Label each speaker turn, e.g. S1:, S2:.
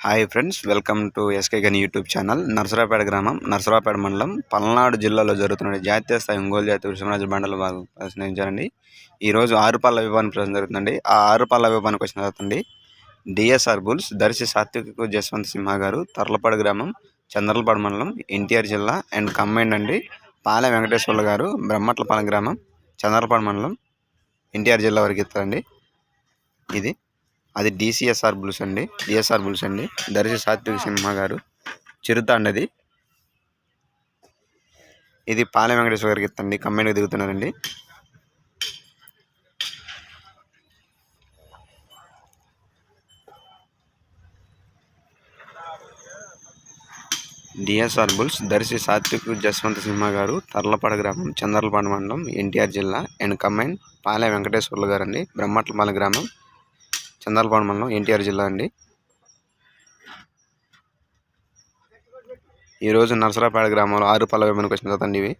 S1: Hi friends welcome to S K Gani YouTube channel. Narsarapeta గ్రామం నర్సరాపేట మండలం పల్నాడు జిల్లాలో జరుగుతున్న జాతీయ స్థాయి ఒంగోలు జాతి విషమరాజు బండలు బాగా ప్రశ్నించారండి ఈరోజు ఆరు పళ్ళ విభాగం ప్రశ్న జరుగుతుందండి. ఆ ఆరు పళ్ళ విభాగానికి వచ్చిన తర్వాత D S R bulls Darshi Satvik Jaswanth Simha garu Tarlapadu గ్రామం చంద్రలపాడు మండలం ఎన్టీఆర్ జిల్లా అండ్ కంబైండ్ అండి పాలె వెంకటేశ్వర్లు గారు బ్రహ్మట్లపాలెం గ్రామం చంద్రలపాడు మండలం ఎన్టీఆర్ జిల్లా వరకు ఇస్తారండి. ఇది. అది D C S R bulls అండి. డిఎస్ఆర్ బుల్స్ అండి. దర్శి సాత్విక్ సింహ గారు. చిరుత అండి అది. ఇది పాలెం వెంకటేశ్వర గారికి ఇస్తండి కమ్మైన్గా దిగుతున్నారండి D S R bulls Darshi Satvik Jaswanth Simha garu Tarlapadu గ్రామం చంద్రలపాడు మండలం ఎన్టీఆర్ జిల్లా అండ్ కమైన్ పాలె వెంకటేశ్వర్లు గారు అండి బ్రహ్మట్లపాలెం గ్రామం. చందాలపాడు మండలం ఎన్టీఆర్ జిల్లా అండి. ఈరోజు నర్సరాపేట గ్రామంలో ఆరు పళ్ళ విమానికి వచ్చిన కదండి ఇవి.